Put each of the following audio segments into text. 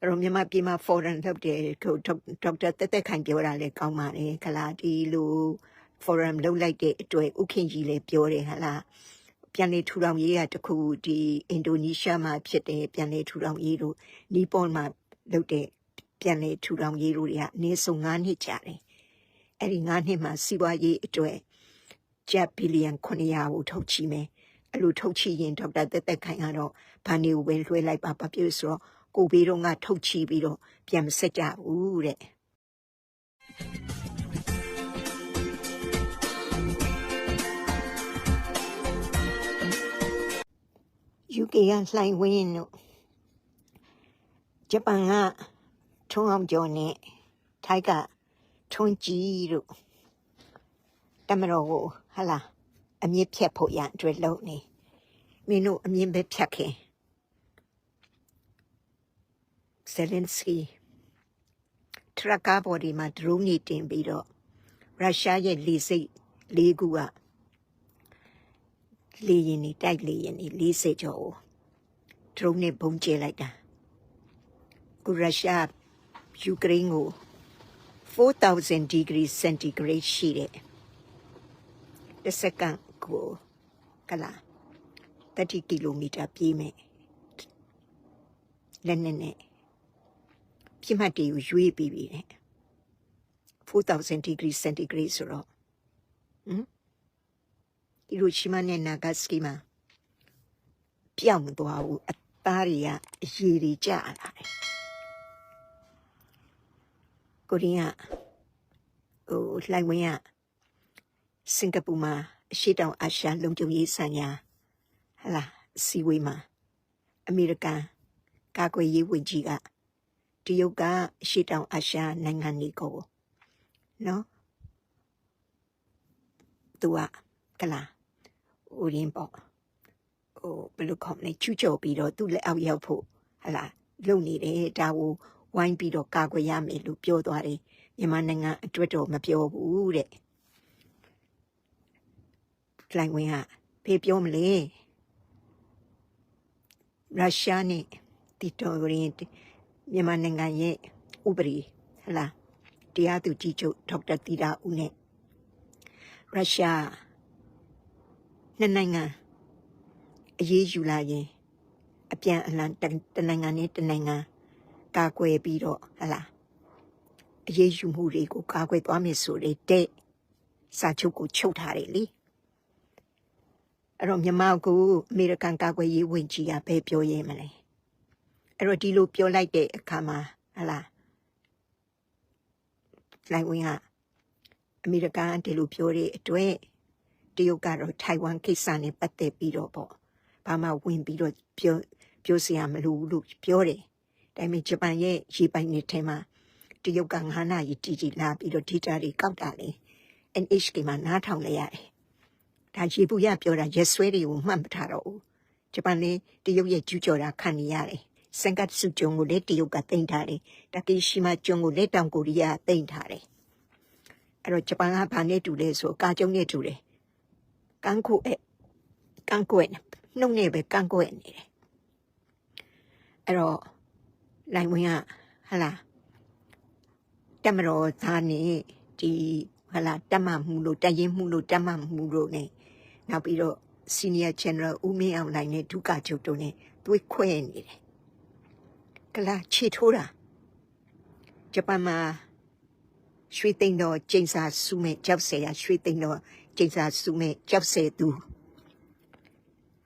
အဲ့တော့မြန်မာပြည်မှာ foreign လုပ်တယ်ကိုဒေါက်တာတက်တက်ခိုင်ပြောတာလည်းကောင်းပါတယ်ခလားဒီလို forum လုပ်လိုက်တဲ့အတွက်ဥခင်ကြီးလည်းပြောတယ်ဟလားပြန်လေထူထောင်ရေးကတခုဒီအင်ဒိုနီးရှားမှာဖြစ်တယ်ပြန်လေထူထောင်ရေးတို့နီပေါမှာလုပ်တဲ့ပြန်လေထူထောင်ရေးတို့တွေကအနည်းဆုံး9နှစ်ကြာတယ်အဲ့ဒီ9နှစ်မှာစီးပွားရေးအတွက်ကျပ်ဘီလီယံ900ကိုထုတ်ချီမယ်အဲ့လိုထုတ်ချီရင်ဒေါက်တာတက်တက်ခိုင်ကတော့ဘာနေကိုပဲလွှဲလိုက်ပါဘာဖြစ်လို့ဆိုတော့ ကိုဘေးတော့ကထုတ်ချီပြီးတော့ပြန်မဆက်ကြဘူးတဲ့ UK ကလှိုင်ဝင်းတို့ဂျပန်ကထုံးအောင်ကျော်နဲ့ထိုက်ကထွန်းကြီးတို့တမတော်ကိုဟလာအမြင့်ဖြတ်ဖို့ရန်အတွက်လုပ်နေမင်းတို့အမြင့်ပဲဖြတ်ခင် ဇယ်လင်စကီထရကာဘော်ဒီမှာဒရုန်းကြီးတင်ပြီးတော့ရုရှားရဲ့လေစိတ်လေးခုကလေရင်နေတိုက်လေရင်နေ40ကျော်ကိုဒရုန်းနဲ့ဘုံကျဲလိုက်တာကုရုရှားယူကရိန်းကို4000 degree centigrade ရှိတဲ့တစ်စက္ကန့်ကိုကလာ30ကီလိုမီတာပြေးမယ်လက်နဲ့နဲ့ ပြစ်မှတ်တွေကိုရွေးပြီးပြီတဲ့4000 degree centigrade ဆိုတော့ဟမ်ဟီရိုရှီမာနဲ့နာဂတ်စကီမှာပြောင်းမသွားဘူးအသားတွေကအရည်တွေကျလာတယ်ကိုရီးယားဟိုလှိုင်ဝင်ကစင်ကာပူမှာအရှိတောင်အာရှလုံခြုံရေးဆိုင်ရာဟလာအစီဝေးမှာအမေရိကန်ကာကွယ်ရေးဝန်ကြီးက တရုတ်ကအရှိတောင်အာရှနိုင်ငံတွေကိုနော်သူကကလာဦးရင်းပေါ့ဟိုဘယ်လိုခေါ်မလဲချူချော်ပြီးတော့သူ့လက်အောက်ရောက်ဖို့ဟလာလုံနေတယ်ဒါကိုဝိုင်းပြီးတော့ကာကွယ်ရမယ်လို့ပြောသွားတယ်မြန်မာနိုင်ငံအတွက်တော့မပြောဘူးတဲ့လိုင်ဝင်ကဖေးပြောမလဲရုရှားနဲ့တီတော်ရင် မြန်မာနိုင်ငံရဲ့ဥပဒေဟလာတရားသူကြီးချုပ်ဒေါက်တာတီတာဦးနဲ့ရုရှားနှစ်နိုင်ငံအရေးယူလာရင်အပြန်အလှန်တစ်တစ်နိုင်ငံနဲ့တစ်နိုင်ငံကာကွယ်ပြီးတော့ဟလာအရေးယူမှုတွေကိုကာကွယ်သွားမယ်ဆိုတဲ့တဲ့စာချုပ်ကိုချုပ်ထားတယ်လေအဲ့တော့မြန်မာကိုအမေရိကန်ကာကွယ်ရေးဝန်ကြီးကဘယ်ပြောရဲမလဲ အဲ့တော့ဒီလိုပြောလိုက်တဲ့အခါမှာဟလာလိုက်ဝင်ကအမေရိကန်ကဒီလိုပြောတဲ့အတွက်တရုတ်ကတော့ထိုင်ဝမ်ကိစ္စနဲ့ပတ်သက်ပြီးတော့ပေါ့ဘာမှဝင်ပြီးတော့ပြောပြောစရာမလိုဘူးလို့ပြောတယ်။ဒါပေမဲ့ဂျပန်ရဲ့ရေပိုင်နယ်ထဲမှာတရုတ်ကငါးနာရီတီတီလာပြီးတော့ data တွေကောက်တာလေ NHK မှာနားထောင်လိုက်ရတယ်။ဒါရေပူရပြောတာရက်ဆွဲတွေကိုမှတ်မထားတော့ဘူး။ဂျပန်လည်းတရုတ်ရဲ့ကျူးကျော်တာခံနေရတယ်။ စန်ကတ်စုကျုံကိုလည်းတရုတ်ကတင်ထားတယ်။တကေရှိမာကျုံကိုလည်းတောင်ကိုရီးယားကတင်ထားတယ်။အဲ့တော့ဂျပန်ကဘာနဲ့တူလဲဆိုကာကျုံနဲ့တူတယ်။ကန်းကိုအဲကန်းကိုဲနှုတ်နဲ့ပဲကန်းကိုဲနေတယ်အဲ့တော့လိုင်ဝင်ကဟလာတမတော်သားနေဒီဟလာတတ်မှမှုလို့တရင်မှုလို့တတ်မှမှုလို့ ਨੇ နောက်ပြီးတော့ senior general ဦးမင်းအောင်နိုင်နဲ့ဒုက္ခချုပ်တို့ ਨੇ သွေးခွဲနေတယ် ကလာခြေထိုးတာဂျပန်မှာရွှေသိန်းတော်ကျိန်စာစုမဲ့ကြောက်ဆယ်ရရွှေသိန်းတော်ကျိန်စာစုမဲ့ကြောက်ဆယ်သူ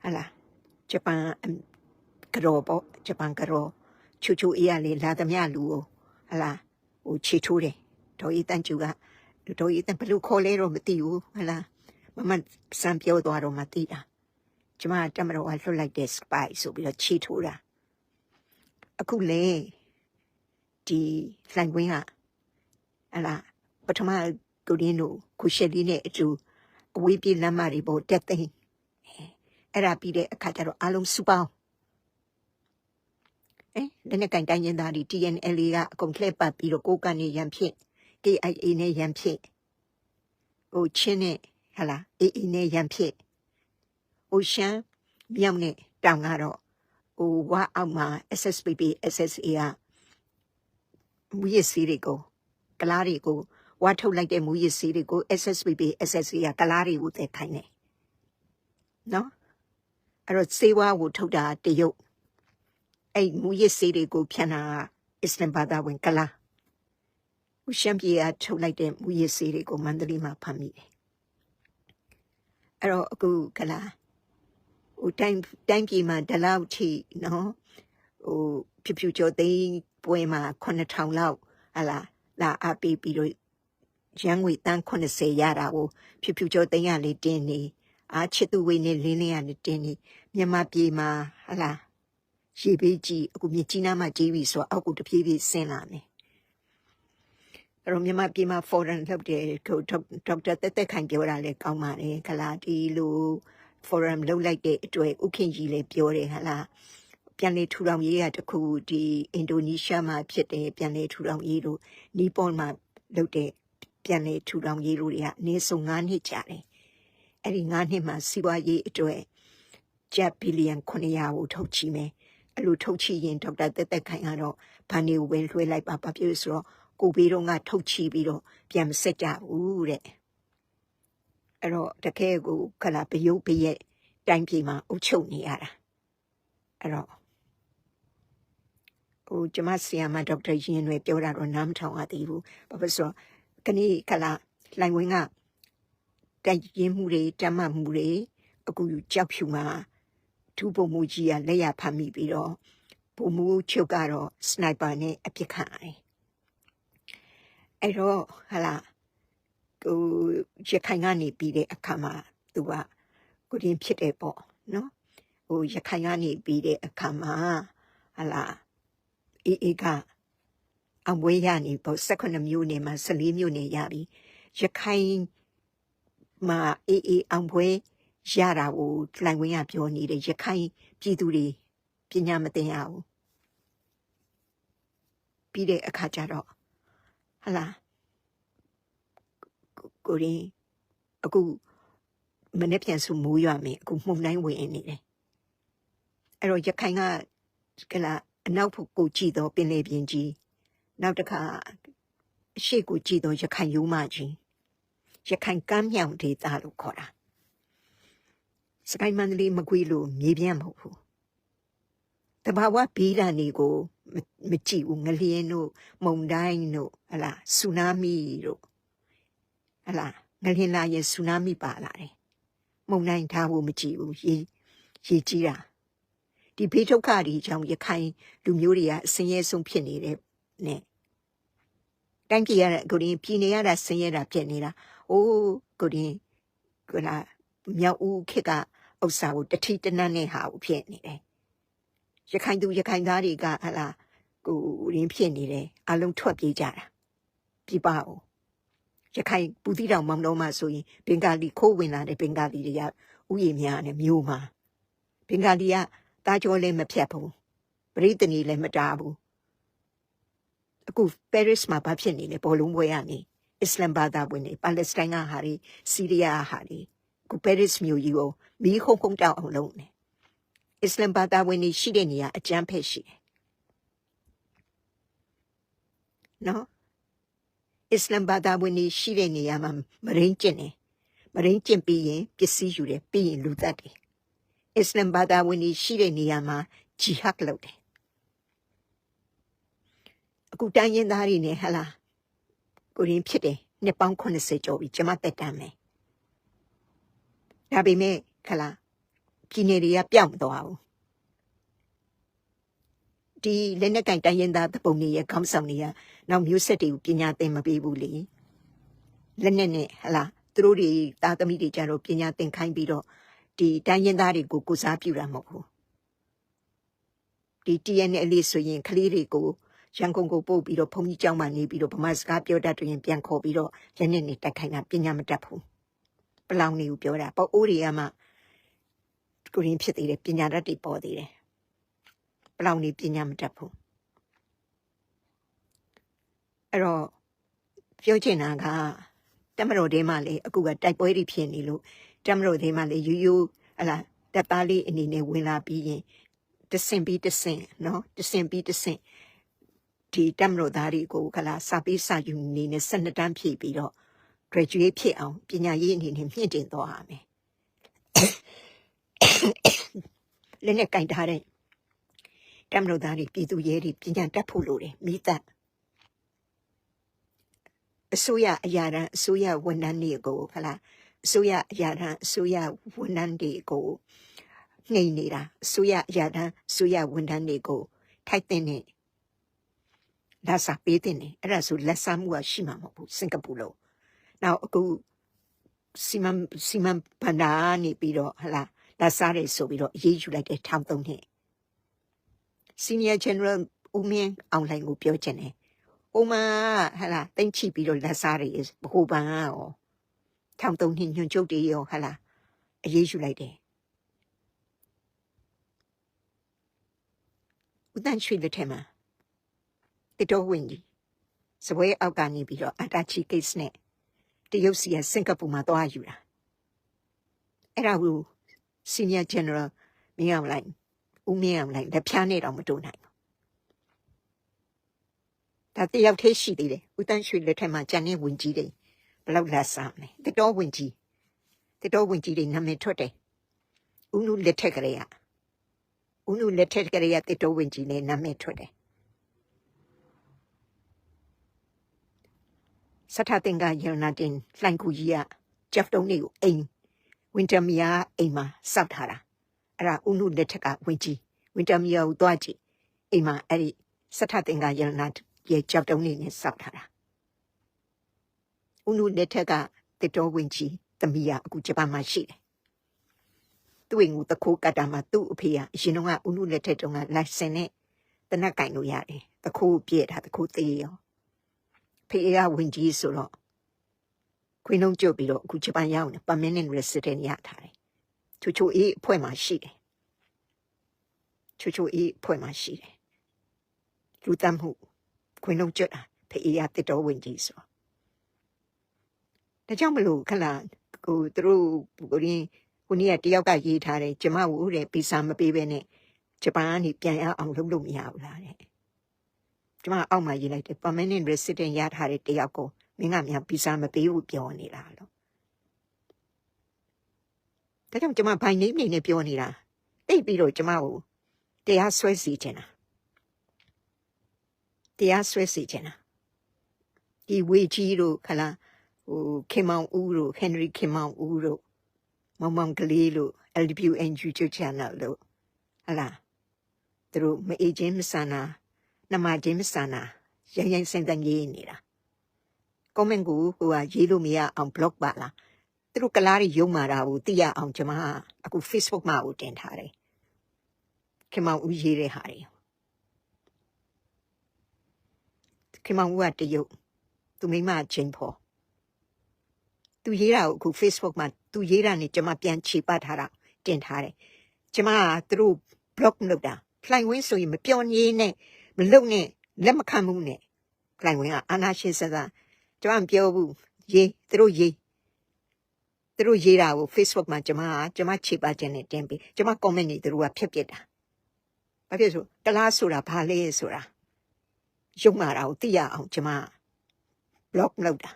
ဟလာဂျပန်ကရောပေါ့ဂျပန်ကရောချူချူအေးရလေလာသမျှလူကိုဟလာဟိုခြေထိုးတယ်ဒေါ်ဤတန်ကျူကဒေါ်ဤတန်ဘလူခေါ်လဲတော့မသိဘူးဟလာမမစံပြောသွားတော့မသိတာကျမတမတော်ကလွတ်လိုက်တဲ့ spy ဆိုပြီးတော့ခြေထိုးတာ အခုလေဒီလှိုင်ကွင်းကဟလာပထမကိုရင်းတို့ခုရှက်လေးနဲ့အတူအဝေးပြေးလမ်းမတွေပေါ်တက်သိမ်းအဲ့ဒါပြီးတဲ့အခါကျတော့အားလုံးစုပေါင်းအဲလက်နဲ့ကင်တိုင်းရင်သားဒီ TNL ကအကုန်လှည့်ပတ်ပြီးတော့ကိုကနေရန်ဖြစ် KIA နဲ့ရန်ဖြစ်ဟိုချင်းနဲ့ဟလာ AA နဲ့ရန်ဖြစ်ဟိုရှမ်းမြောက်နဲ့တောင်ကတော့ ဟိုဝါအောက်မှာ SSPP SSA ကမူရစ်စီးတွေကိုကလားတွေကိုဝါထုတ်လိုက်တဲ့မူရစ်စီးတွေကို SSBB SSC ကကလားတွေကိုတည်ခိုင်းတယ်နော်အဲ့တော့စေဝါကိုထုတ်တာတရုတ်အဲ့မူရစ်စီးတွေကိုဖြန့်တာအစ္စလမ်ဘာသာဝင်ကလားဦးရှမ်းပြည်ကထုတ်လိုက်တဲ့မူရစ်စီးတွေကိုမန္တလေးမှာဖမ်းမိတယ်အဲ့တော့အခုကလား ဟိုတိုင်းတိုင်းပြည်မှာဒီလောက်ထိနော်ဟိုဖြူဖြူကျော်သိန်းပွဲမှာ9000လောက်ဟာလာလာအပ်ပြီးပြီးတော့ရန်ငွေတန်း80ရတာကိုဖြူဖြူကျော်သိန်းရလေးတင်းနေအာချစ်သူဝေးနေလင်းလင်းရနေတင်းနေမြန်မာပြည်မှာဟာလာရေပေးကြီးအခုမြကြီးနားမှာကြီးပြီဆိုတော့အောက်ကိုတပြေးပြေးဆင်းလာမယ်အဲ့တော့မြန်မာပြည်မှာ foreign လုပ်တယ်ကိုဒေါက်တာတက်တက်ခိုင်ပြောတာလည်းကောင်းပါတယ်ခလာဒီလို forum လုပ်လိုက်တဲ့အတွက်ဥခင်ကြီးလည်းပြောတယ်ဟာလားပြန်လေထူထောင်ရေးကတခုဒီအင်ဒိုနီးရှားမှာဖြစ်တယ်ပြန်လေထူထောင်ရေးတို့နီပွန်မှာလုပ်တဲ့ပြန်လေထူထောင်ရေးတို့တွေကအနည်းဆုံး9နှစ်ကြာတယ်အဲ့ဒီ9နှစ်မှာစီးပွားရေးအတွက်ကျပ်ဘီလီယံ900ကိုထုတ်ချီမယ်အဲ့လိုထုတ်ချီရင်ဒေါက်တာတက်တက်ခိုင်ကတော့ဘာနေဝယ်လွှဲလိုက်ပါဘာဖြစ်လို့ဆိုတော့ကိုဘေးတော့ကထုတ်ချီပြီးတော့ပြန်မဆက်ကြဘူးတဲ့ အဲ့တော့တကယ်ကိုခလာပယုတ်ပရဲ့တိုင်းပြည်မှာအုပ်ချုပ်နေရတာအဲ့တော့ဟိုကျမဆီယာမဒေါက်တာရင်တွေပြောတာတော့နားမထောင်ရသေးဘူးဘာဖြစ်ဆိုတော့ကနေ့ခလာလိုင်ဝင်းကတိုက်ရင်မှုတွေတမ်းမှမှုတွေအခုကြောက်ဖြူမှာထူပုံမှုကြီးကလက်ရဖမ်းမိပြီးတော့ပုံမှုချုပ်ကတော့စနိုက်ပါနဲ့အပြစ်ခံရတယ်အဲ့တော့ဟလာ ဟိုရခိုင်ကနေပြီးတဲ့အခါမှာသူကကိုရင်ဖြစ်တယ်ပေါ့နော်ဟိုရခိုင်ကနေပြီးတဲ့အခါမှာဟလာအေးအေးကအမွေးရနေပေါ့18မျိုးနေမှာ14မျိုးနေရပြီရခိုင်မှာအေးအေးအမွေးရတာကိုလိုင်ဝင်းကပြောနေတယ်ရခိုင်ပြည်သူတွေပညာမသင်ရဘူးပြီးတဲ့အခါကျတော့ဟလာ ကိုရင်အခုမနေ့ပြန်စုမိုးရွာမယ်အခုမှုန်တိုင်းဝင်နေတယ်အဲ့တော့ရခိုင်ကကလာအနောက်ဘက်ကိုကြည့်တော့ပင်လေပြင်ကြီးနောက်တစ်ခါအရှိကိုကြည့်တော့ရခိုင်ရိုးမကြီးရခိုင်ကမ်းမြောင်ဒေသလို့ခေါ်တာစကိုင်းမန္တလေးမကွေးလို့မြေပြန့်မဟုတ်ဘူးတဘာဝဘီးလာနေကိုမကြည့်ဘူးငလျင်တို့မုန်တိုင်းတို့ဟလာဆူနာမီတို့ ဟလာငလျင်လာရင်ဆူနာမီပါလာတယ်မုန်တိုင်းထားဖို့မကြည့်ဘူးရေရေကြီးတာဒီဘေးဒုက္ခတွေကြောင့်ရခိုင်လူမျိုးတွေကအဆင်းရဲဆုံးဖြစ်နေတဲ့နဲ့တိုင်းပြည်ရတဲ့ကိုရင်ပြည်နေရတာဆင်းရဲတာဖြစ်နေတာအိုးကိုရင်ကလာမြောက်ဦးခေတ်ကဥစ္စာကိုတတိတနတ်နဲ့ဟာကိုဖြစ်နေတယ်ရခိုင်သူရခိုင်သားတွေကဟလာကိုရင်းဖြစ်နေတယ်အလုံးထွက်ပြေးကြတာပြပအောင် ရခိုင်ပူတိတောင်မောင်တော်မှာဆိုရင်ဘင်္ဂါလီခိုးဝင်လာတဲ့ဘင်္ဂါလီတွေကဥယျာဉ်များနဲ့မျိုးမှာဘင်္ဂါလီကတားကြောလည်းမဖြတ်ဘူးပရိသဏီလည်းမတားဘူးအခုပဲရစ်မှာဘာဖြစ်နေလဲဘောလုံးပွဲရနေအစ္စလမ်ဘာသာဝင်တွေပါလက်စတိုင်းကဟာတွေစီးရီးယားဟာတွေအခုပဲရစ်မြို့ကြီးကိုမီးခုံခုံတောက်အောင်လုပ်နေအစ္စလမ်ဘာသာဝင်တွေရှိတဲ့နေရာအကျန်းဖက်ရှိတယ်နော် အစ္စလမ်ဘာသာဝင်တွေရှိတဲ့နေရာမှာမရင်းကျင့်တယ်မရင်းကျင့်ပြီးရင်ပစ္စည်းယူတယ်ပြီးရင်လူသတ်တယ်အစ္စလမ်ဘာသာဝင်တွေရှိတဲ့နေရာမှာဂျီဟတ်လုပ်တယ်အခုတိုင်းရင်းသားတွေနဲ့ဟလာကိုရင်ဖြစ်တယ်နှစ်ပေါင်း80ကျော်ပြီကျမတက်တမ်းမယ်ဒါပေမဲ့ခလာပြည်နယ်တွေကပြောင်းမသွားဘူး ဒီလက်နက်ကင်တိုင်းရင်းသားတပုံတွေရဲ့ခေါင်းဆောင်တွေကနောက်မျိုးဆက်တွေကိုပညာသင်မပေးဘူးလေလက်နက်နဲ့ဟလာသူတို့တွေသားသမီးတွေကြတော့ပညာသင်ခိုင်းပြီးတော့ဒီတိုင်းရင်းသားတွေကိုကိုစားပြုတာမဟုတ်ဘူးဒီ TNL လေးဆိုရင်ကလေးတွေကိုရန်ကုန်ကိုပို့ပြီးတော့ဘုံကြီးကျောင်းမှာနေပြီးတော့ဗမာစကားပြောတတ်တယ်ရင်ပြန်ခေါ်ပြီးတော့လက်နက်နဲ့တိုက်ခိုင်းတာပညာမတတ်ဘူးပလောင်နေကိုပြောတာပေါ့အိုးတွေကမှကိုရင်းဖြစ်သေးတယ်ပညာတတ်တွေပေါ်သေးတယ် ပလောင်နေပညာမတတ်ဘူးအဲ့တော့ပြောချင်တာကတမတော်တဲမှာလေအခုကတိုက်ပွဲတွေဖြစ်နေလို့တမတော်တဲမှာလေယူယူဟလာတပ်သားလေးအနေနဲ့ဝင်လာပြီးရင်တဆင်ပြီးတဆင်နော်တဆင်ပြီးတဆင်ဒီတက်မလို့သားတွေကိုခလာစာပေးစာယူနေနဲ့12တန်းဖြည့်ပြီးတော့ graduate ဖြစ်အောင်ပညာရေးအနေနဲ့မြင့်တင်သွားရမယ်လက်နဲ့ကင်ထားတဲ့ တက်မလို့သားတွေပြည်သူရဲတွေပညာတတ်ဖို့လိုတယ်မိသက်အစိုးရအရာတန်းအစိုးရဝန်ထမ်းတွေကိုခလာအစိုးရအရာတန်းအစိုးရဝန်ထမ်းတွေကိုနှိမ်နေတာအစိုးရအရာတန်းအစိုးရဝန်ထမ်းတွေကိုထိုက်တဲ့နဲ့လက်စာပေးတဲ့နဲ့အဲ့ဒါဆိုလက်စာမှုကရှိမှာမဟုတ်ဘူးစင်ကာပူလို့နောက်အခုစီမံစီမံဘန္ဒာနေပြီးတော့ဟလာလက်စားတယ်ဆိုပြီးတော့အရေးယူလိုက်တဲ့ထောင်သုံးနှစ် senior general ဦးမင်းအောင်လှိုင်ကိုပြောချင်တယ်။အိုမာဟလာတိတ်ချိပြီးတော့လက်စားတယ်ဘိုးပန်းရောထောင်သုံးနှစ်ညွန့်ချုပ်တွေရောဟလာအရေးယူလိုက်တယ်။ဦးတန်းရွှေလက်ထက်မှာတတော်ဝင်ကြီးစပွဲအောက်ကနေပြီးတော့အတာချီကိစ္စနဲ့တရုတ်စီကစင်ကာပူမှာသွားယူတာအဲ့ဒါကို senior general မင်းအောင်လိုက် ဦးမင်းအောင်လိုက်လက်ဖြားနဲ့တော့မတူနိုင်ဘူးဒါတယောက်တည်းရှိသေးတယ်ဦးတန်းရွှေလက်ထက်မှာဂျန်နဲ့ဝင်ကြီးတွေဘယ်လောက်လက်စားမလဲတတော်ဝင်ကြီးတတော်ဝင်ကြီးတွေနာမည်ထွက်တယ်ဦးနုလက်ထက်ကလေးကဦးနုလက်ထက်ကလေးကတတော်ဝင်ကြီးနဲ့နာမည်ထွက်တယ်စထတင်ကယရနာတင်လှိုင်ကူကြီးကဂျက်တုံးတွေကိုအိမ်ဝင်တာမီယာအိမ်မှာစောက်ထားတာ အဲ့ဒါဦးနုလက်ထက်ကဝင်ကြီးဝင်တာမီယာကိုသွားကြည့်အိမ်မှာအဲ့ဒီစထတင်ကယရနာရဲ့ဂျက်တုံးတွေနဲ့စောက်ထားတာဦးနုလက်ထက်ကတစ်တော်ဝင်ကြီးသမီးကအခုဂျပန်မှာရှိတယ်သူ့အိမ်ကိုတခိုးကတ်တာမှာသူ့အဖေကအရင်တော့ကဦးနုလက်ထက်တုန်းကလိုက်စင်နဲ့တနက်ကင်လို့ရတယ်တခိုးပြည့်တာတခိုးသေးရောဖေးကဝင်ကြီးဆိုတော့ခွေးလုံးကျုပ်ပြီးတော့အခုဂျပန်ရောက်နေ permanent resident ရထားတယ် ချိုချိုအေးအဖွဲ့မှာရှိတယ်ချိုချိုအေးအဖွဲ့မှာရှိတယ်လူတမ်းမှုခွေးလုံးကျုပ်တာဖေးကတစ်တော်ဝင်ကြီးဆိုဒါကြောင့်မလို့ခလာကိုသူတို့ကိုရင်းကိုနေ့ကတယောက်ကရေးထားတယ်ကျမကိုတဲ့ဗီဇာမပေးဘဲနဲ့ဂျပန်ကနေပြန်ရအောင်လုပ်လို့မရဘူးလားတဲ့ကျမအောက်မှာရေးလိုက်တယ် permanent resident ရထားတဲ့တယောက်ကိုမင်းကမြန်ဗီဇာမပေးဘူးပြောနေတာလို့ ဒါကြောင့်ကျမဘိုင်နေနေနဲ့ပြောနေတာတိတ်ပြီးတော့ကျမကိုတရားဆွဲစီချင်တာတရားဆွဲစီချင်တာဒီဝေကြီးတို့ခလားဟိုခင်မောင်ဦးတို့ဟန်နရီခင်မောင်ဦးတို့မောင်မောင်ကလေးတို့ LWNG channel တို့ဟလာသူတို့မအေးချင်းမဆန္နာနမချင်းမဆန္နာရိုင်းရိုင်းစင်တန်ရေးနေတာ comment ကိုဟိုကရေးလို့မရအောင် block ပါလား သူတို့ကလားတွေရုံမာတာကိုသိရအောင်ကျွန်မအခု Facebook မှာကိုတင်ထားတယ်ခင်မောင်ဦးရေးတဲ့ဟာတွေခင်မောင်ဦးကတရုတ်သူမိမချင်းဖော်သူရေးတာကိုအခု Facebook မှာသူရေးတာနဲ့ကျွန်မပြန်ခြေပတ်ထားတာတင်ထားတယ်ကျွန်မကသူတို့ block လုပ်တာဖလိုင်ဝင်းဆိုရင်မပြောညင်းနဲ့မလုံနဲ့လက်မခံမှုနဲ့ဖလိုင်ဝင်းကအာနာရှင်စသာကျွန်မမပြောဘူးရေးသူတို့ရေး သူတို့ရေးတာကို Facebook မှာကျွန်မကကျွန်မခြေပတ်ခြင်းနဲ့တင်ပြီးကျွန်မ comment တွေသူတို့ကဖျက်ပစ်တာဘာဖြစ်ဆိုတလားဆိုတာဘာလဲဆိုတာရုံမာတာကိုသိရအောင်ကျွန်မ block လုပ်တာ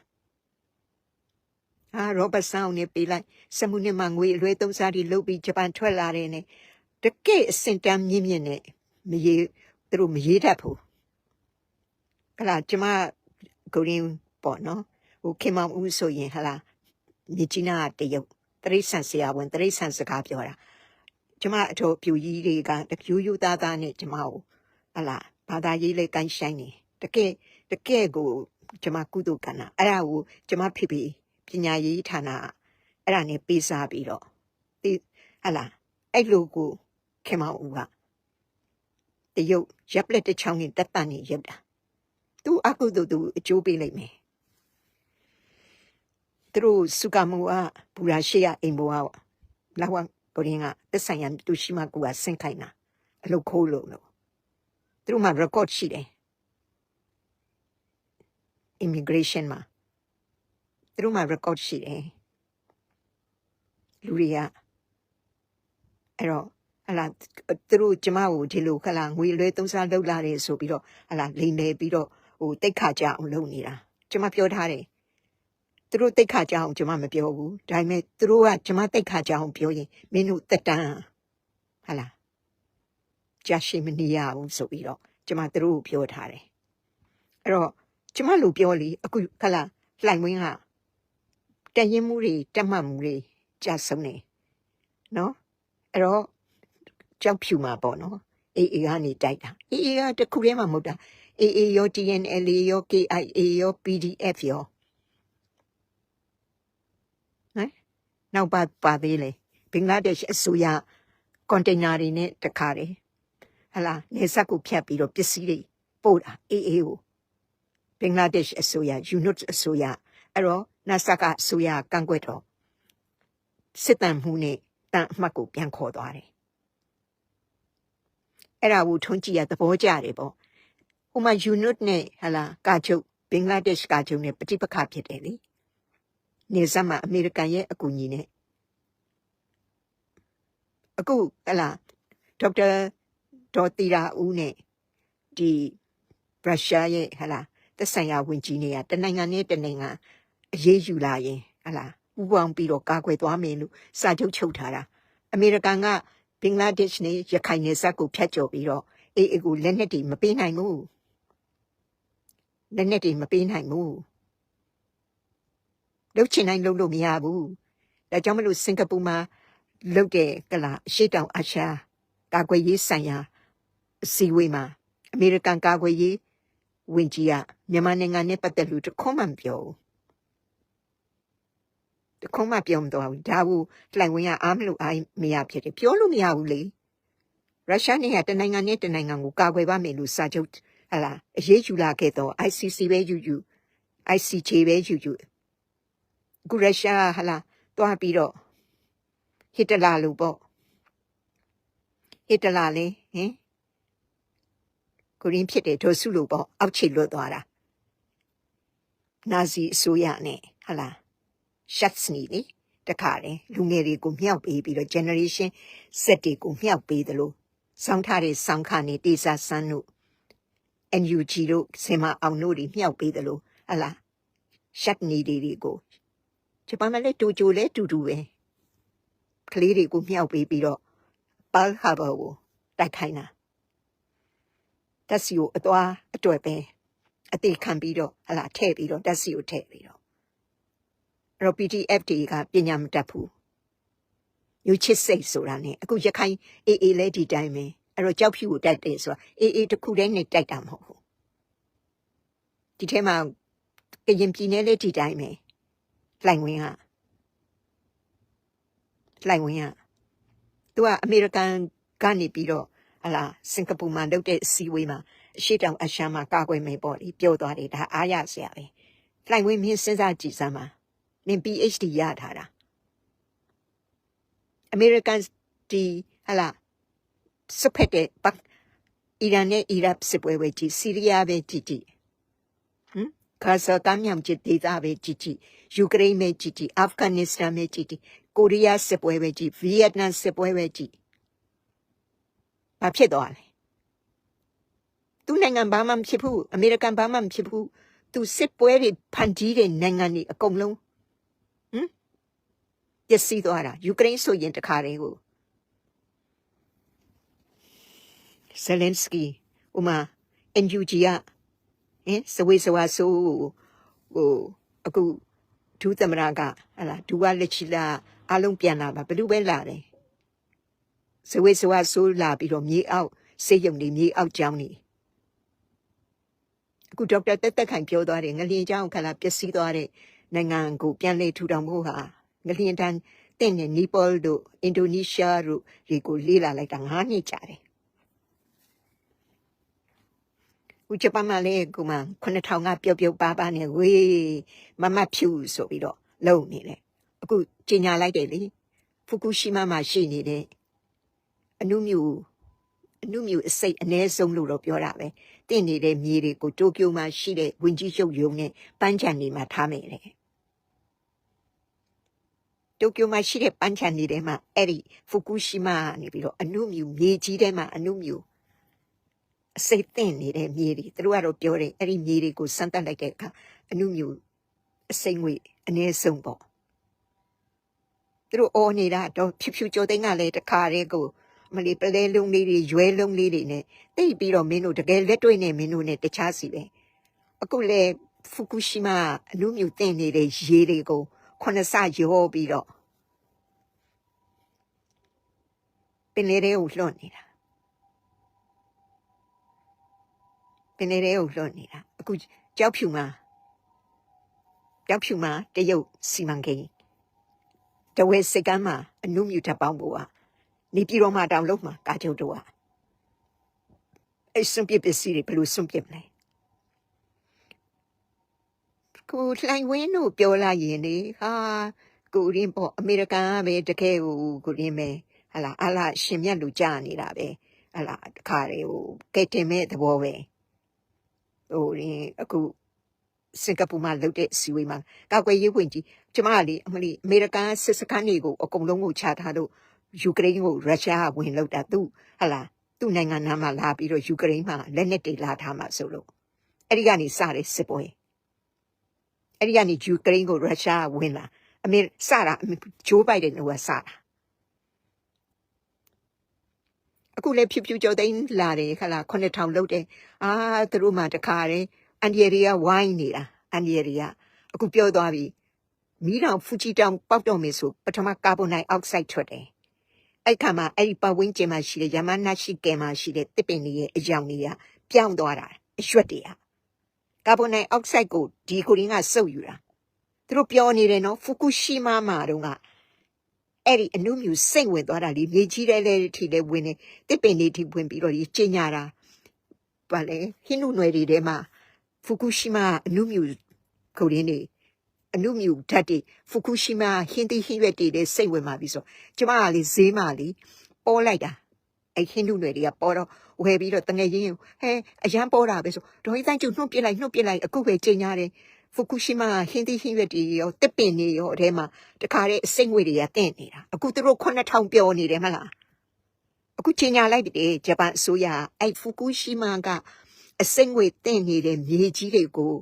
အာရောဘတ်ဆောင်နေပေးလိုက်စမှုနဲ့မှငွေအလွဲသုံးစားတွေလုပ်ပြီးဂျပန်ထွက်လာတယ်နဲ့တကယ့်အစင်တမ်းမြင့်မြင့်နဲ့မရေးသူတို့မရေးတတ်ဘူးဟလာကျမကိုရင်းပေါ့နော်ဟိုခင်မောင်ဦးဆိုရင်ဟလာ မြကြီးနာတရုတ်တရိษံဆရာဝန်တရိษံစကားပြောတာကျမအထောပြူကြီးတွေကတပြူးယူသားသားနဲ့ကျမကိုဟလာဘာသာရေးလေးကိုင်းဆိုင်နေတကယ်တကယ်ကိုကျမကုသကနာအဲ့ဒါကိုကျမဖြစ်ပြီးပညာရေးဌာနအဲ့ဒါနဲ့ပေးစားပြီးတော့ဒီဟလာအဲ့လိုကိုခင်မောင်ဦးကတရုတ်ရပ်လက်တစ်ချောင်းနဲ့တက်တန်နေရုပ်တာသူအကုသို့သူအကျိုးပေးလိုက်မယ် သူတို့စုကမှုကဘူရာရှိရအိမ်ဘောကလာဝကိုရင်းကသက်ဆိုင်ရာသူရှိမှကူကဆင့်ခိုင်းတာအလုပ်ခိုးလို့လို့သူတို့မှ record ရှိတယ် immigration မှာသူတို့မှ record ရှိတယ်လူတွေကအဲ့တော့ဟဟလာသူတို့ကျမကိုဒီလိုခလာငွေလွဲသုံးစားလောက်လာတယ်ဆိုပြီးတော့ဟလာလိန်နေပြီးတော့ဟိုတိတ်ခါကြအောင်လုပ်နေတာကျမပြောထားတယ် သူတို့တိတ်ခါကြအောင်ကျမမပြောဘူးဒါပေမဲ့သူတို့ကကျမတိတ်ခါကြအောင်ပြောရင်မင်းတို့တက်တန်းဟလာကြာရှိမနေရဘူးဆိုပြီးတော့ကျမသူတို့ကိုပြောထားတယ်အဲ့တော့ကျမလူပြောလီအခုခလာလှိုင်ဝင်းကတရင်မှုတွေတက်မှတ်မှုတွေကြာဆုံးနေနော်အဲ့တော့ကြောက်ဖြူမှာပေါ့နော်အေးအေးကနေတိုက်တာအေးအေးကတခုတည်းမှမဟုတ်တာအေးအေးရော TNL ရော KIA ရော PDF ရောဟမ် နောက်ပါပါသေးလေဘင်္ဂလားဒေ့ရှ်အစိုးရကွန်တိန်နာတွေနဲ့တခါတယ်ဟလာနေဆက်ကိုဖြတ်ပြီးတော့ပစ္စည်းတွေပို့တာအေးအေးကိုဘင်္ဂလားဒေ့ရှ်အစိုးရယူနွတ်အစိုးရအဲ့တော့နာဆာကအစိုးရကန့်ကွက်တော့စစ်တမ်းမှုနဲ့တန်အမှတ်ကိုပြန်ခေါ်သွားတယ်အဲ့ဒါကိုထွန်းကြည့်ရသဘောကျတယ်ပေါ့ဟိုမှာယူနွတ်နဲ့ဟလာကာချုပ်ဘင်္ဂလားဒေ့ရှ်ကာချုပ်နဲ့ပဋိပက္ခဖြစ်တယ်လေ နေဆက်မှာအမေရိကန်ရဲ့အကူအညီနဲ့အခုဟလာဒေါက်တာဒေါ်တီရာဦးနဲ့ဒီရုရှားရဲ့ဟလာသက်ဆိုင်ရာဝန်ကြီးတွေကတနိုင်ငံနဲ့တနိုင်ငံအရေးယူလာရင်ဟလာဥပောင်းပြီးတော့ကာကွယ်သွားမယ်လို့စာချုပ်ချုပ်ထားတာအမေရိကန်ကဘင်္ဂလားဒေ့ရှ်နဲ့ရခိုင်နယ်စပ်ကိုဖျက်ကျော်ပြီးတော့အေးအေးကိုလက်နက်တွေမပေးနိုင်ဘူးလက်နက်တွေမပေးနိုင်ဘူး လုတ်ချင်နိုင်လုတ်လို့မရဘူးဒါကြောင့်မလို့စင်ကာပူမှာလုတ်တဲ့ကလာအရှိတောင်အာရှကာကွယ်ရေးဆိုင်ရာအစည်းအဝေးမှာအမေရိကန်ကာကွယ်ရေးဝန်ကြီးကမြန်မာနိုင်ငံနဲ့ပတ်သက်လို့တခွန်းမှမပြောဘူးတခုံးမှပြောမသွားဘူးဒါဘူးလှိုင်ဝင်ရအားမလို့အားမရဖြစ်တယ်ပြောလို့မရဘူးလေရုရှားနဲ့ကတနိုင်ငံနဲ့တနိုင်ငံကိုကာကွယ်ပါမယ်လို့စာချုပ်ဟလာအရေးယူလာခဲ့တော့ ICC ပဲယူယူ ICJ ပဲယူယူ အခုရုရှားဟလာတွားပြီးတော့ဟစ်တလာလို့ပေါ့ဟစ်တလာလေဟင်ကိုရင်းဖြစ်တယ်ဒိုစုလို့ပေါ့အောက်ခြေလွတ်သွားတာနာဇီအစိုးရနဲ့ဟလာ shots နေလေတခါလေလူငယ်တွေကိုမြှောက်ပေးပြီးတော့ generation set တွေကိုမြှောက်ပေးတယ်လို့စောင်းထားတဲ့စောင်းခါနေတေစာဆန်းတို့ NUG တို့စင်မအောင်တို့တွေမြှောက်ပေးတယ်လို့ဟလာ shot နေတွေကို ဂျပန်မှာလည်းတူတူလည်းတူတူပဲကလေးတွေကိုမြှောက်ပေးပြီးတော့ Pearl Harbor ကိုတိုက်ခိုင်းတာတက်စီကိုအသွားအတွေ့ပဲအသေးခံပြီးတော့ဟလာထည့်ပြီးတော့တက်စီကိုထည့်ပြီးတော့အဲ့တော့ PDF တွေကပညာမတတ်ဘူးညချစ်စိတ်ဆိုတာ ਨੇ အခုရခိုင်အေးအေးလဲဒီတိုင်းပဲအဲ့တော့ကြောက်ဖြူကိုတိုက်တယ်ဆိုတာအေးအေးတစ်ခုတည်းနဲ့တိုက်တာမဟုတ်ဘူးဒီထဲမှာကရင်ပြည်နယ်လဲဒီတိုင်းပဲ လှိုင်ဝင်းကလှိုင်ဝင်းကသူကအမေရိကန်ကနေပြီးတော့ဟလာစင်ကာပူမှာလုပ်တဲ့စီဝေးမှာအရှိတောင်အရှမ်းမှာကာကွယ်မယ်ပေါ့လေပြောသွားတယ်ဒါအားရစရာပဲလှိုင်ဝင်းမြင်စဉ်းစားကြည့်စမ်းပါနင် PhD ရထားတာအမေရိကန်ဒီဟလာစပက်တဲ့ပတ်အီရန်နဲ့အီရတ်စစ်ပွဲပဲကြည့်ဆီးရီးယားပဲကြည့်ကြည့် ဟမ်ခါဆာကမ်းမြောင်ကျဒေသပဲကြည့်ကြည့်ယူကရိန်းပဲကြည့်ကြည့်အာဖဂန်နစ္စတန်ပဲကြည့်ကြည့်ကိုရီးယားစစ်ပွဲပဲကြည့်ဗီယက်နမ်စစ်ပွဲပဲကြည့်ဘာဖြစ်သွားလဲသူနိုင်ငံဘာမှမဖြစ်ဘူးအမေရိကန်ဘာမှမဖြစ်ဘူးသူစစ်ပွဲတွေဖန်တီးတဲ့နိုင်ငံတွေအကုန်လုံးပျက်စီးသွားတာယူကရိန်းဆိုရင်တခါတည်းကိုဇယ်လန်စကီဥမာ NUG က ဟင်စဝေးစဝါဆိုဟိုအခုဒူးသမရကဟလာဒူကလက်ချီလာအလုံးပြန်လာပါဘယ်လိုပဲလာတယ်စဝေးစဝါဆိုလာပြီးတော့မြေအောက်စေယုံနေမြေအောက်ကျောင်းနေအခုဒေါက်တာတက်တက်ခိုင်ပြောသွားတယ်ငလျင်ကျောင်းခလာပျက်စီးသွားတဲ့နိုင်ငံကိုပြန်လေထူထောင်ဖို့ဟာငလျင်တန်းတဲ့နဲ့နီပေါတို့အင်ဒိုနီးရှားတို့တွေကိုလေးလာလိုက်တာ9နှစ်ကြာတယ် ဦးဂျပန်မှာလေကူမ9000ကပျော့ပျော့ပါပါနဲ့ဝေးမမဖြူဆိုပြီးတော့လုံနေတယ်အခုကြီးညာလိုက်တယ်လေဖူကူရှီမာမှာရှိနေတဲ့အနုမြူအနုမြူအစိတ်အ ਨੇ ဆုံးလို့တော့ပြောတာပဲတင့်နေတဲ့မြေတွေကိုတိုကျိုမှာရှိတဲ့ဝင်ကြီးချုပ်ရုံနဲ့ပန်းချန်နေမှာထားမယ်လေတိုကျိုမှာရှိတဲ့ပန်းချန်နေထဲမှာအဲ့ဒီဖူကူရှိမာကနေပြီးတော့အနုမြူမြေကြီးထဲမှာအနုမြူ အစိတ်သင့်နေတဲ့မြေတွေသူတို့ကတော့ပြောတယ်အဲ့ဒီမြေတွေကိုစမ်းသပ်လိုက်တဲ့အခါအနုမြူအစိမ့်ငွေအနည်းဆုံးပေါ့သူတို့အော်နေတာတော့ဖြူဖြူကြိုသိန်းကလည်းတခါတည်းကိုမလီပလဲလုံးလေးတွေရွဲလုံးလေးတွေနဲ့တိတ်ပြီးတော့မင်းတို့တကယ်လက်တွေ့နဲ့မင်းတို့နဲ့တခြားစီပဲအခုလေဖူကူရှိမာအနုမြူသင့်နေတဲ့ရေတွေကိုခုနှစ်ဆရောပြီးတော့ပင်လေတွေကိုလွှတ်နေတာ ပင်လေတွေကိုလွှတ်နေတာအခုကြောက်ဖြူမှာကြောက်ဖြူမှာတရုတ်စီမံကိန်းတဝဲစကမ်းမှာအနုမြူထပ်ပေါင်းဖို့ဟာနေပြည်တော်မှာတောင်လုံးမှာကာချုပ်တော့ဟာအဲ့စွန့်ပစ်ပစ္စည်းတွေဘယ်လိုစွန့်ပစ်မလဲကိုလှိုင်ဝင်းတို့ပြောလိုက်ရင်လေဟာကိုရင်းပေါ့အမေရိကန်ကပဲတကယ်ကိုကိုရင်းပဲဟလာအလားရှင်မြတ်လူကြာနေတာပဲဟလာတခါလေဟိုကဲတင်မဲ့သဘောပဲ ဟိုရင်အခုစင်ကာပူမှာလုပ်တဲ့စီဝေးမှာကောက်ွယ်ရေးဝင်ကြီးကျမကလေအမလီအမေရိကန်စစ်စခန်းတွေကိုအကုန်လုံးကိုချထားလို့ယူကရိန်းကိုရုရှားကဝင်လောက်တာသူဟလာသူ့နိုင်ငံနားမှာလာပြီးတော့ယူကရိန်းမှာလက်နက်တွေလာထားမှာဆိုလို့အဲ့ဒီကနေစတဲ့စစ်ပွဲအဲ့ဒီကနေယူကရိန်းကိုရုရှားကဝင်လာအမေစတာအမေဂျိုးဘိုင်ဒန်ကစတာ အခုလည်းဖြူဖြူကြော်သိန်းလာတယ်ခလာ9000လောက်တယ်အာသူတို့မှတခါတယ်အန်ဒီရီယာဝိုင်းနေတာအန်ဒီရီယာအခုပြောသွားပြီမီးတောင်ဖူချီတောင်ပေါက်တော့မယ်ဆိုပထမကာဗွန်ဒိုင်အောက်ဆိုက်ထွက်တယ်အဲ့ခါမှာအဲ့ဒီပတ်ဝန်းကျင်မှာရှိတဲ့ယမနာရှိကဲမှာရှိတဲ့တစ်ပင်တွေရဲ့အယောင်တွေကပြောင်းသွားတာအရွက်တွေကကာဗွန်ဒိုင်အောက်ဆိုက်ကိုဒီကိုရင်းကစုပ်ယူတာသူတို့ပြောနေတယ်နော်ဖူကူရှီမာမှာတုန်းက အဲ့ဒီအနုမြူစိတ်ဝင်သွားတာလေမြေကြီးတဲ့လေထိလေဝင်နေတစ်ပင်လေးထိဝင်ပြီးတော့ဒီကျင်ညာတာဘာလဲဟင်းနုနယ်တွေထဲမှာဖူကူရှီမာအနုမြူကိုရင်းနေအနုမြူဓာတ်တွေဖူကူရှီမာဟင်းသီးဟင်းရွက်တွေလည်းစိတ်ဝင်ပါပြီဆိုကျမကလေဈေးမှာလေပေါ်လိုက်တာအဲ့ဟင်းနုနယ်တွေကပေါ်တော့ဝယ်ပြီးတော့တငယ်ချင်းဟဲအရန်ပေါ်တာပဲဆိုဒေါ်ဟိတိုင်းကျနှုတ်ပြစ်လိုက်နှုတ်ပြစ်လိုက်အခုပဲကျင်ညာတယ် ဖူကူရှီမာဟင်းသီးဟင်းရွက်တွေရောတစ်ပင်တွေရောအဲထဲမှာတခါတည်းအစိတ်ငွေတွေကတင့်နေတာအခုသူတို့9000ပြောနေတယ်မလားအခုချိန်ညာလိုက်ပြီဂျပန်အစိုးရအဲ့ဖူကူရှီမာကအစိတ်ငွေတင့်နေတဲ့မြေကြီးတွေကို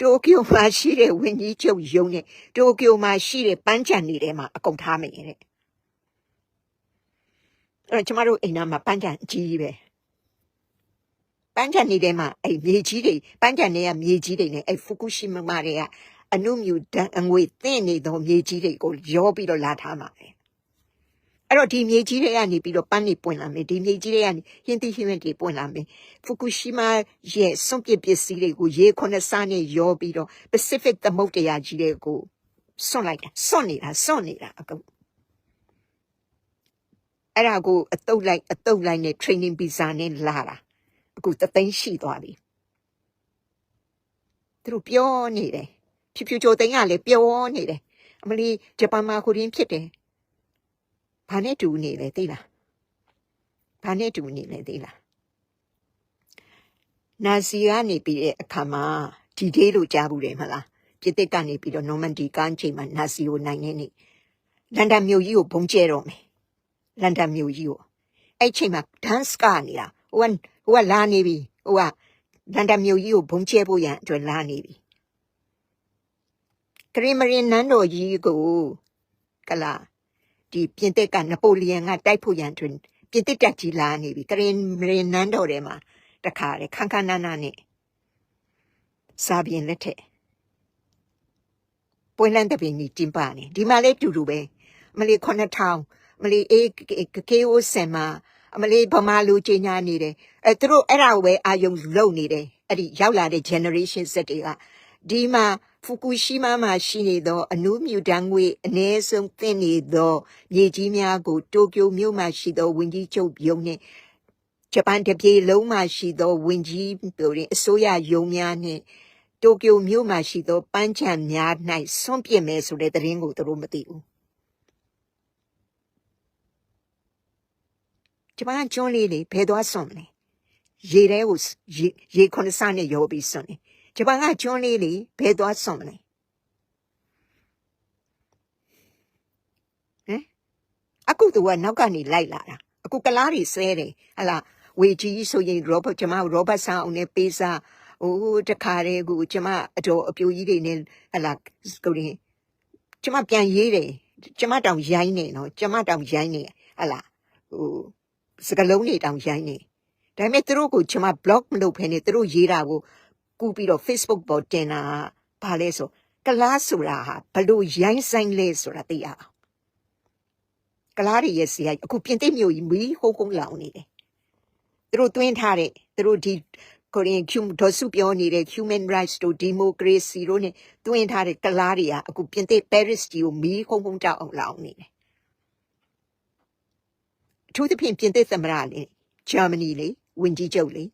တိုကျိုမှာရှိတဲ့ဝင်းကြီးချုပ်ယုံနဲ့တိုကျိုမှာရှိတဲ့ပန်းချန်တွေထဲမှာအကုန်ထားမယ်တဲ့အဲ့တော့ကျမတို့အိမ်နာမှာပန်းချန်အကြီးကြီးပဲ ပန်းချန်တွေထဲမှာအဲ့မြေကြီးတွေပန်းချန်တွေကမြေကြီးတွေနဲ့အဲ့ဖူကူရှီမာတွေကအနုမြူဓာတ်အငွေသင့်နေသောမြေကြီးတွေကိုရောပြီးတော့လာထားမှာပဲအဲ့တော့ဒီမြေကြီးတွေကနေပြီးတော့ပန်းနေပွင့်လာမယ်ဒီမြေကြီးတွေကနေဟင်းသီးဟင်းရွက်တွေပွင့်လာမယ်ဖူကူရှီမာရဲ့စွန့်ပစ်ပစ္စည်းတွေကိုရေခုနှစ်စားနဲ့ရောပြီးတော့ Pacific သမုဒ္ဒရာကြီးတွေကိုစွန့်လိုက်တာစွန့်နေတာစွန့်နေတာအကုန်အဲ့ဒါကိုအတုပ်လိုက်အတုပ်လိုက်နဲ့ training visa နဲ့လာတာ အခုသသိန်းရှိသွားပြီသူတို့ပြောနေတယ်ဖြူဖြူချိုသိန်းကလည်းပျော်နေတယ်အမလီဂျပန်မှာခုရင်းဖြစ်တယ်ဘာနဲ့တူနေလဲသိလားဘာနဲ့တူနေလဲသိလားနာဇီကနေပြီးတဲ့အခါမှာဒီဒေးလို့ကြားဘူးတယ်မလားပြစ်တစ်ကနေပြီးတော့နော်မန်ဒီကန်းချိန်မှာနာဇီကိုနိုင်နေနေလန်ဒန်မြို့ကြီးကိုဘုံကျဲတော့မယ်လန်ဒန်မြို့ကြီးကိုအဲ့ချိန်မှာဒန်စ်ကနေတာ ဟိုကဟိုကလာနေပြီဟိုကလန်ဒန်မြို့ကြီးကိုဘုံကျဲဖို့ရန်အတွက်လာနေပြီကရီမရင်နန်းတော်ကြီးကိုကလာဒီပြင်သစ်ကနပိုလီယန်ကတိုက်ဖို့ရန်တွင်ပြင်သစ်တက်ကြီးလာနေပြီကရင်မရင်နန်းတော်ထဲမှာတခါလေခန်းခန်းနားနားနဲ့စာပြင်လက်ထက်ပွင့်လန်းတဲ့ပင်ကြီးတင်ပါနေဒီမှာလေတူတူပဲမလေး9000မလေးအေးကေအိုဆန်မှာ အမလေးဗမာလူကြီးညာနေတယ်အဲသူတို့အဲ့ဒါကိုပဲအာယုံလုံနေတယ်အဲ့ဒီရောက်လာတဲ့ generation set တွေကဒီမှာဖူကူရှီမာမှာရှိနေသောအနုမြူတန်းငွေအ ਨੇ ဆုံးသင်နေသောမြေကြီးများကိုတိုကျိုမြို့မှာရှိသောဝင်းကြီးချုပ်ယုံနှင့်ဂျပန်တပြည်လုံးမှာရှိသောဝင်းကြီးတို့တွင်အစိုးရယုံများနှင့်တိုကျိုမြို့မှာရှိသောပန်းချံများ၌ဆွန့်ပစ်မယ်ဆိုတဲ့သတင်းကိုသူတို့မသိဘူး ဂျပန်ကျွန်းလေးတွေဘယ်သွားဆွန့်မလဲရေထဲကိုရေရေခွန်စနဲ့ရောပြီးဆွန့်တယ်ဂျပန်ကကျွန်းလေးတွေဘယ်သွားဆွန့်မလဲအခုသူကနောက်ကနေလိုက်လာတာအခုကလားတွေဆဲတယ်ဟလာဝေကြီးဆိုရင်ရောဘတ်ကျမရောဘတ်ဆန်အောင်နဲ့ပေးစားဟိုတခါတည်းကိုကျမအတော်အပြိုကြီးတွေနဲ့ဟလာကိုရင်ကျမပြန်ရေးတယ်ကျမတောင်ရိုင်းနေနော်ကျမတောင်ရိုင်းနေဟလာဟို စကလုံးတွေတောင်ရိုင်းနေဒါပေမဲ့သူတို့ကိုကျမ block မလုပ်ဖ ೇನೆ သူတို့ရေးတာကိုကူပြီးတော့ Facebook ပေါ်တင်တာဘာလဲဆိုကလားဆိုတာဟာဘလို့ရိုင်းဆိုင်လဲဆိုတာသိရအောင်ကလားတွေရဲ့စီကအခုပြင်သစ်မြို့ကြီးမီးဟုံးဟုံးလောင်နေတယ်သူတို့တွင်းထားတဲ့သူတို့ဒီကိုရင်ကျူဒေါ်စုပြောနေတဲ့ human rights တို့ democracy တို့ ਨੇ တွင်းထားတဲ့ကလားတွေကအခုပြင်သစ် Paris ကြီးကိုမီးဟုံးဟုံးတောက်အောင်လောင်နေတယ်အ ထူးသဖြင့်ပြင်သစ်သမ္မတလေဂျာမနီလေဝင်ကြီးချုပ်လေ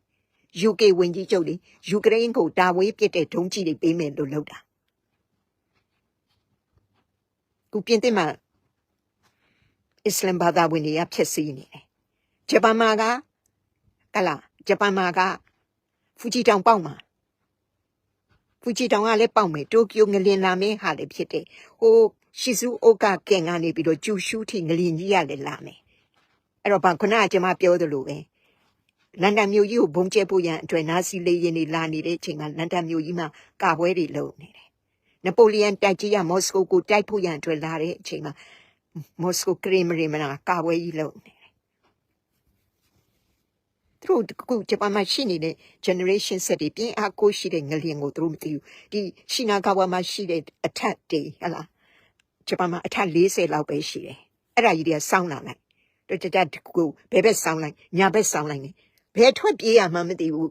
UK ဝင်ကြီးချုပ်လေယူကရိန်းကိုတာဝေးပစ်တဲ့ဒုံးကြီးတွေပေးမယ်လို့လုပ်တာခုပြင်သစ်မှာအစ္စလမ်ဘာသာဝင်တွေကဖြစ်စီနေတယ်။ဂျပန်မှာကကလာဂျပန်မှာကဖူဂျီတောင်ပေါက်မှာဖူဂျီတောင်ကလည်းပေါက်မယ်တိုကျိုငလင်လာမင်းဟာလည်းဖြစ်တယ်။ဟိုရှီဇူအိုကာကင်ကနေပြီးတော့ဂျူရှူတီငလင်ကြီးကလည်းလာမယ်။ အဲ့တော့ဘာခုနကကျွန်မပြောသလိုပဲလန်ဒန်မြို့ကြီးကိုဘုံကျဲဖို့ရန်အတွက်နာစီလေရင်တွေလာနေတဲ့အချိန်ကလန်ဒန်မြို့ကြီးမှာကာပွဲတွေလုပ်နေတယ်။နပိုလီယန်တိုက်ကြီးကမော်စကိုကိုတိုက်ဖို့ရန်အတွက်လာတဲ့အချိန်မှာမော်စကိုကရီမရီမနာကာဝဲကြီးလုံးနေတယ်သူတို့အခုဂျပန်မှာရှိနေတဲ့ generation set တွေပြင်အားကိုရှိတဲ့ငလျင်ကိုသူတို့မသိဘူးဒီရှိနာကာဝါမှာရှိတဲ့အထက်တွေဟလာဂျပန်မှာအထက်40လောက်ပဲရှိတယ်အဲ့ဒါကြီးတွေကစောင်းလာလိုက် တို့တတကိုဘယ်ဘက်စောင်းလိုက်ညာဘက်စောင်းလိုက်နေဘယ်ထွက်ပြေးရမှမသိဘူး